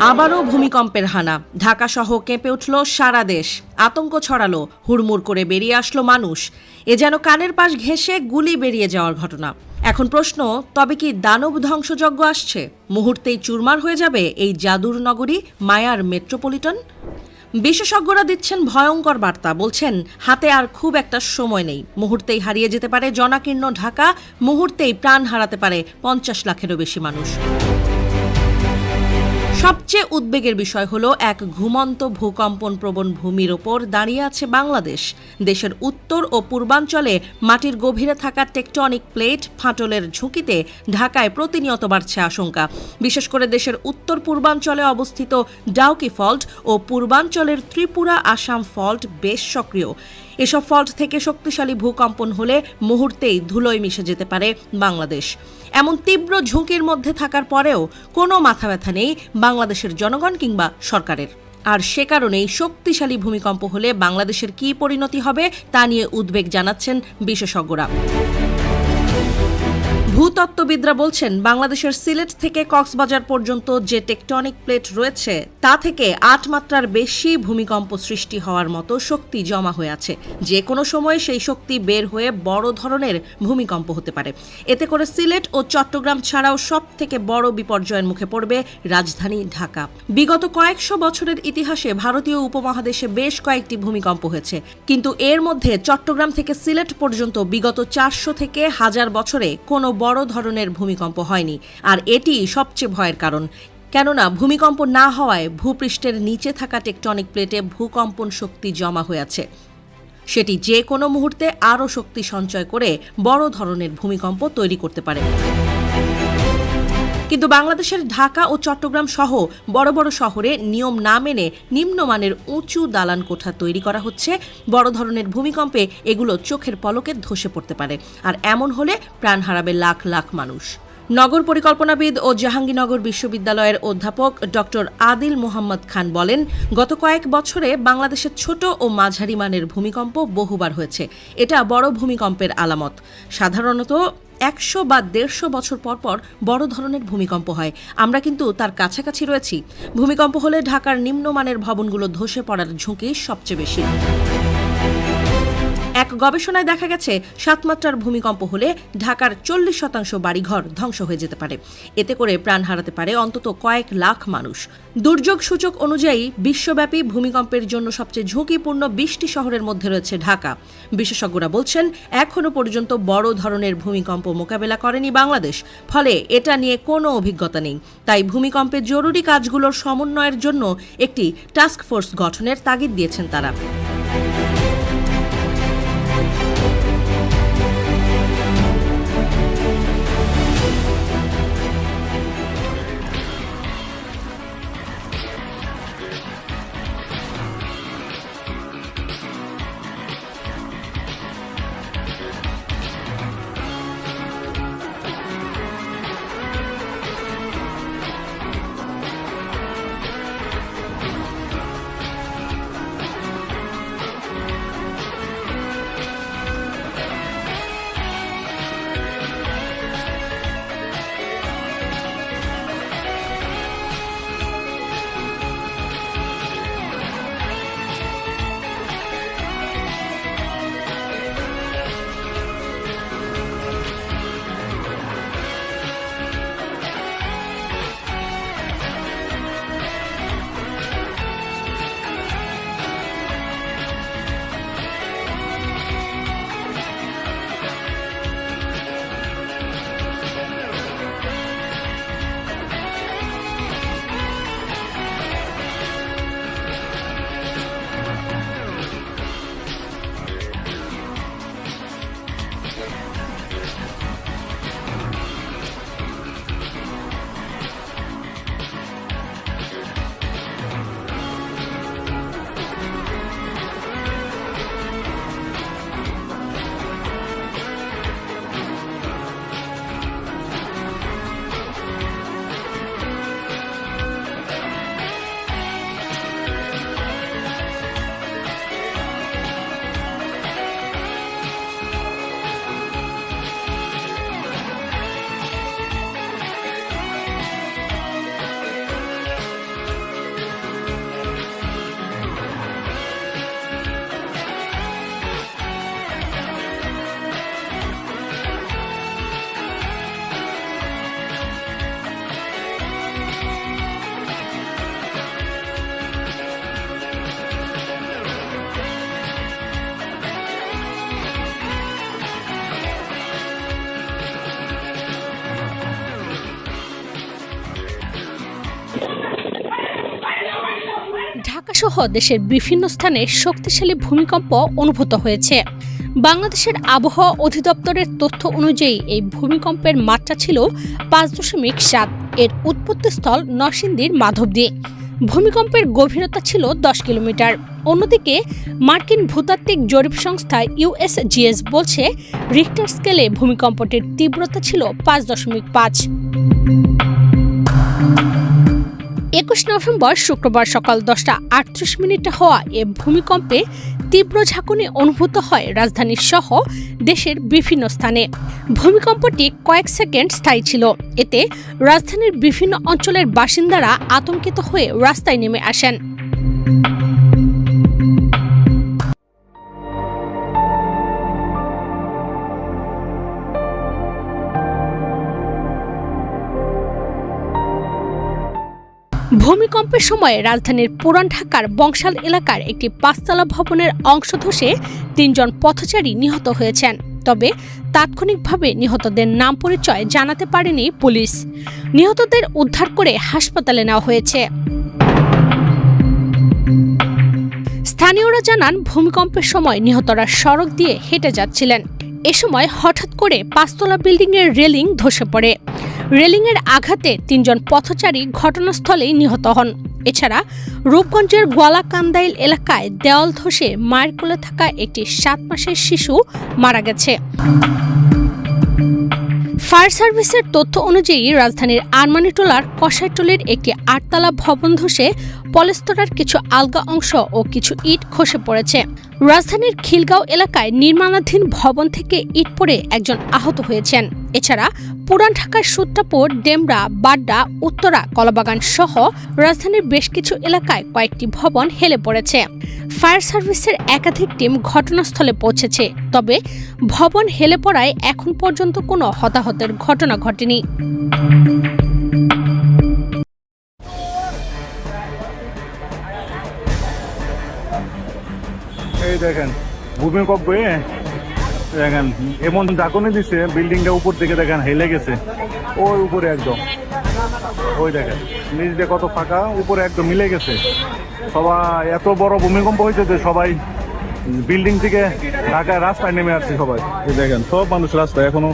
আবারও ভূমিকম্পের হানা। ঢাকা সহ কেঁপে উঠল সারা দেশ। আতঙ্ক ছড়ালো, হুড়মুড় করে বেরিয়ে আসলো মানুষ। এ যেন কানের পাশ ঘেঁষে গুলি বেরিয়ে যাওয়ার ঘটনা। এখন প্রশ্ন, তবে কি দানব ধ্বংসযজ্ঞ আসছে? মুহূর্তেই চুরমার হয়ে যাবে এই জাদুর নগরী মায়ার মেট্রোপলিটন? বিশেষজ্ঞরা দিচ্ছেন ভয়ঙ্কর বার্তা, বলছেন, হাতে আর খুব একটা সময় নেই। মুহূর্তেই হারিয়ে যেতে পারে জনাকীর্ণ ঢাকা, মুহূর্তেই প্রাণ হারাতে পারে পঞ্চাশ লাখেরও বেশি মানুষ। সবচেয়ে উদ্বেগের বিষয় হলো এক ঘুমন্ত ভূকম্পন প্রবণ ভূমির ওপর দাঁড়িয়ে আছে বাংলাদেশ। দেশের উত্তর ও পূর্বাঞ্চলে মাটির গভীরে থাকা টেকটনিক প্লেট ফাটলের ঝুঁকিতে ঢাকায় প্রতিনিয়ত বাড়ছে আশঙ্কা। বিশেষ করে দেশের উত্তর পূর্বাঞ্চলে অবস্থিত ডাউকি ফল্ট ও পূর্বাঞ্চলের ত্রিপুরা আসাম ফল্ট বেশ সক্রিয়। এসব ফল্ট থেকে শক্তিশালী ভূকম্পন হলে মুহূর্তেই ধুলোয় মিশে যেতে পারে বাংলাদেশ। এমন তীব্র ঝুঁকির মধ্যে থাকার পরেও কোনো মাথা ব্যথা নেই। বাংলাদেশের জনগণ কিংবা সরকারের। আর সে কারণেই শক্তিশালী ভূমিকম্প হলে বাংলাদেশের কি পরিণতি হবে তা নিয়ে উদ্বেগ জানাচ্ছেন বিশেষজ্ঞরা। ভূতত্ত্ববিদরা বলছেন, বাংলাদেশের সিলেট থেকে কক্সবাজার পর্যন্ত যে টেকটনিক প্লেট রয়েছে, তা থেকে আট মাত্রার বেশি ভূমিকম্প সৃষ্টি হওয়ার মতো শক্তি জমা হয়ে আছে। যে কোনো সময় সেই শক্তি বের হয়ে বড় ধরনের ভূমিকম্প হতে পারে। এতে করে সিলেট ও চট্টগ্রাম ছাড়াও সব থেকে বড় বিপর্যয়ের মুখে পড়বে রাজধানী ঢাকা। বিগত কয়েকশো বছরের ইতিহাসে ভারতীয় উপমহাদেশে বেশ কয়েকটি ভূমিকম্প হয়েছে। কিন্তু এর মধ্যে চট্টগ্রাম থেকে সিলেট পর্যন্ত বিগত চারশো থেকে হাজার বছরে কোনো বড় ধরনের ভূমিকম্প হয়নি। আর এটি সবচেয়ে ভয়ের কারণ। কেননা, ভূমিকম্প না হওয়ায় ভূপৃষ্ঠের নিচে থাকা টেকটনিক প্লেটে ভূকম্পন শক্তি জমা হয়ে আছে। সেটি যে কোনো মুহূর্তে আরও শক্তি সঞ্চয় করে বড় ধরনের ভূমিকম্প তৈরি করতে পারে। কিন্তু বাংলাদেশের ঢাকা ও চট্টগ্রাম সহ বড় বড় শহরে নিয়ম না মেনে নিম্নমানের উঁচু দালান কোঠা তৈরি করা হচ্ছে। বড় ধরনের ভূমিকম্পে এগুলো চোখের পলকে ধসে পড়তে পারে। আর এমন হলে প্রাণ হারাবে লাখ লাখ মানুষ। নগর পরিকল্পনাবিদ ও জাহাঙ্গীরনগর বিশ্ববিদ্যালয়ের অধ্যাপক ডক্টর আদিল মোহাম্মদ খান বলেন, গত কয়েক বছরে বাংলাদেশের ছোট ও মাঝারি মানের ভূমিকম্প বহুবার হয়েছে। এটা বড় ভূমিকম্পের আলামত। সাধারণত একশো বা দেড়শো বছর পর পর বড় ধরনের ভূমিকম্প হয়। আমরা কিন্তু তার কাছাকাছি রয়েছি। ভূমিকম্প হলে ঢাকার নিম্নমানের ভবনগুলো ধসে পড়ার ঝুঁকি সবচেয়ে বেশি। এক গবেষণায় দেখা গেছে সাত মাত্রার ভূমিকম্প হলে ঢাকার চল্লিশ শতাংশ বাড়িঘর ধ্বংস হয়ে যেতে পারে। এতে করে প্রাণ হারাতে পারে অন্তত কয়েক লাখ মানুষ। দুর্যোগ সূচক অনুযায়ী বিশ্বব্যাপী ভূমিকম্পের জন্য সবচেয়ে ঝুঁকিপূর্ণ বিশটি শহরের মধ্যে রয়েছে ঢাকা। বিশেষজ্ঞরা বলছেন এখনও পর্যন্ত বড় ধরনের ভূমিকম্প মোকাবেলা করেনি বাংলাদেশ, ফলে এটা নিয়ে কোনো অভিজ্ঞতা নেই। তাই ভূমিকম্পের জরুরি কাজগুলোর সমন্বয়ের জন্য একটি টাস্ক ফোর্স গঠনের তাগিদ দিয়েছেন তারা। সহ দেশের বিভিন্ন স্থানে শক্তিশালী ভূমিকম্প অনুভূত হয়েছে। বাংলাদেশের আবহাওয়া অধিদপ্তরের তথ্য অনুযায়ী এই ভূমিকম্পের মাত্রা ছিল পাঁচ দশমিক সাত। এর উৎপত্তিস্থল নরসিংদীর মাধবদী। ভূমিকম্পের গভীরতা ছিল দশ কিলোমিটার। অন্যদিকে, মার্কিন ভূতাত্ত্বিক জরিপ সংস্থা ইউএসজিএস বলছে রিক্টার স্কেলে ভূমিকম্পটির তীব্রতা ছিল পাঁচ দশমিক পাঁচ। একুশ নভেম্বর শুক্রবার সকাল দশটা আটত্রিশ মিনিটে হওয়া এ ভূমিকম্পে তীব্র ঝাঁকুনি অনুভূত হয় রাজধানীর সহ দেশের বিভিন্ন স্থানে। ভূমিকম্পটি কয়েক সেকেন্ড স্থায়ী ছিল। এতে রাজধানীর বিভিন্ন অঞ্চলের বাসিন্দারা আতঙ্কিত হয়ে রাস্তায় নেমে আসেন। ভূমিকম্পের সময় রাজধানীর পুরান ঢাকার বংশাল এলাকার একটি পাঁচতলা ভবনের অংশ ধসে তিনজন পথচারী নিহত হয়েছেন। তবে তাৎক্ষণিকভাবে নিহতদের নাম পরিচয় জানাতে পারেনি পুলিশ। নিহতদের উদ্ধার করে হাসপাতালে নেওয়া হয়েছে। স্থানীয়রা জানান, ভূমিকম্পের সময় নিহতরা সড়ক দিয়ে হেঁটে যাচ্ছিলেন। এ সময় হঠাৎ করে পাঁচতলা বিল্ডিংয়ের রেলিং ধসে পড়ে। রেলিংয়ের আঘাতে তিনজন পথচারী ঘটনাস্থলেই নিহত হন। এছাড়া রূপগঞ্জের গোয়ালাকান্দাইল এলাকায় দেওয়াল ধসে মায়ের কোলে থাকা একটি সাত মাসের শিশু মারা গেছে। ফায়ার সার্ভিসের তথ্য অনুযায়ী রাজধানীর আরমানিটোলার কষাইটোলের একটি আটতলা ভবন ধসে পলেস্তরার কিছু আলগা অংশ ও কিছু ইট খসে পড়েছে। রাজধানীর খিলগাঁও এলাকায় নির্মাণাধীন ভবন থেকে ইট পড়ে একজন আহত হয়েছেন। এছাড়া পুরান ঢাকার সূত্রাপুর, ডেমরা, বাড্ডা, উত্তরা, কলাবাগান সহ রাজধানীর বেশ কিছু এলাকায় কয়েকটি ভবন হেলে পড়েছে। ফায়ার সার্ভিসের একাধিক টিম ঘটনাস্থলে পৌঁছেছে, তবে ভবন হেলে পড়ায় এখন পর্যন্ত কোনো হতাহতের ঘটনা ঘটেনি। এই দেখেন ভূমিকম্পে দেখেন এমন ঝাঁকুনি দিছে বিল্ডিংটা উপর থেকে দেখেন হেলে গেছে। ওই উপরে একদম। ওই দেখেন নিচ দিয়ে কত ফাঁকা উপরে একদম মিলে গেছে। সবাই এত বড় ভূমিকম্প হয়েছে যে সবাই বিল্ডিং থেকে ঢাকায় রাস্তায় নেমে আসছে সবাই। এই দেখেন সব মানুষ রাস্তায় এখনও।